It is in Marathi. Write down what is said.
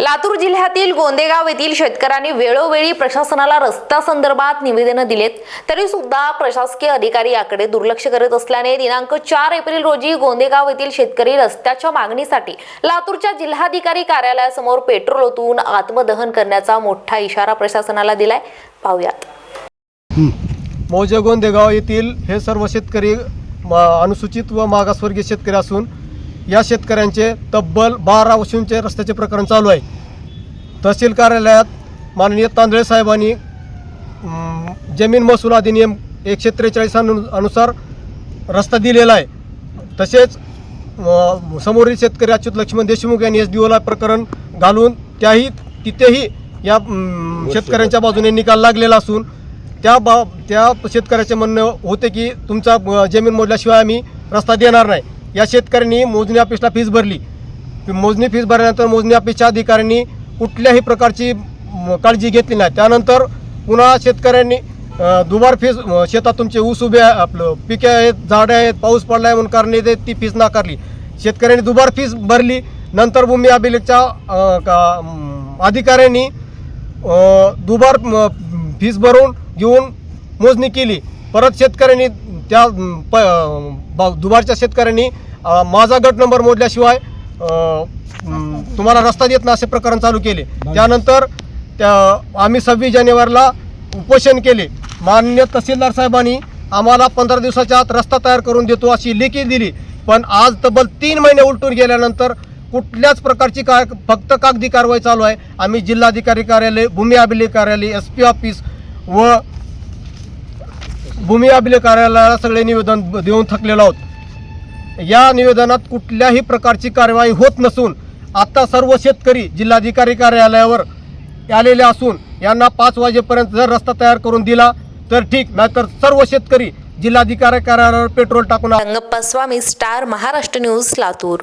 लातूर जिल्ह्यातील गोंदेगाव येथील शेतकऱ्यांनी वेळोवेळी प्रशासनाला रस्ता संदर्भात निवेदनं दिलेत. तरी सुद्धा प्रशासकीय अधिकारी याकडे दुर्लक्ष करत असल्याने दिनांक चार एप्रिल रोजी गोंदेगाव येथील शेतकरी रस्त्याच्या मागणीसाठी लातूरच्या जिल्हाधिकारी कार्यालयासमोर पेट्रोल ओतून आत्मदहन करण्याचा मोठा इशारा प्रशासनाला दिलाय. पाहुयात. मौजे गोंदेगाव येथील हे सर्व शेतकरी अनुसूचित व मागासवर्गीय शेतकरी असून या शेतकऱ्यांचे तब्बल बारा वर्षांचे रस्त्याचे प्रकरण चालू आहे. तहसील कार्यालयात माननीय तांदळे साहेबांनी जमीन महसूल अधिनियम एकशे त्रेचाळीस अनु अनुसार रस्ता दिलेला आहे. तसेच समोरील शेतकरी अच्युत लक्ष्मण देशमुख यांनी एस डी ओला प्रकरण घालून त्याही तिथेही या शेतकऱ्यांच्या बाजूने निकाल लागलेला असून त्या बा त्या शेतकऱ्याचे म्हणणं होते की तुमचा जमीन मोजल्याशिवाय आम्ही रस्ता देणार नाही. या शेतकऱ्यांनी मोजणी ऑफिसला फीस भरली. मोजणी फीस भरल्यानंतर मोजणी ऑफिसच्या अधिकाऱ्यांनी कुठल्याही प्रकारची काळजी घेतली नाही. त्यानंतर पुन्हा शेतकऱ्यांनी दुबार फीस शेतात तुमचे ऊस उभे आहे आपलं पिके आहेत झाडे आहेत पाऊस पडला आहे म्हणून कारणे ते ती फीस नाकारली. शेतकऱ्यांनी दुबार फीस भरली. नंतर भूमी अभिलेखच्या का- अधिकाऱ्यांनी दुबार फीस भरून घेऊन मोजणी केली. परत शेतकऱ्यांनी त्या प दुबारच्या शेतकऱ्यांनी माझा गट नंबर मोडल्याशिवाय तुम्हाला रस्ता देत नाही असे प्रकरण चालू केले. त्यानंतर त्या आम्ही सव्वीस जानेवारीला उपोषण केले. मान्य तहसीलदार साहेबांनी आम्हाला पंधरा दिवसाच्या आत रस्ता तयार करून देतो अशी लेखी दिली. पण आज तब्बल तीन महिने उलटून गेल्यानंतर कुठल्याच प्रकारची का फक्त कागदी कारवाई चालू आहे. आम्ही जिल्हाधिकारी कार्यालय भूमी अभिलेख कार्यालय एस पी ऑफिस व भूमी अभिलेख कार्यालयाला सगळे निवेदन देऊन थकलेलो आहोत. या निवेदनात कुठल्याही प्रकारची कारवाई होत नसून आता सर्व शेतकरी जिल्हाधिकारी कार्यालयावर आलेले असून यांना पाच वाजेपर्यंत जर रस्ता तयार करून दिला तर ठीक नाहीतर सर्व शेतकरी जिल्हाधिकारी कार्यालयावर पेट्रोल टाकून रंगप्पा स्वामी स्टार महाराष्ट्र न्यूज लातूर.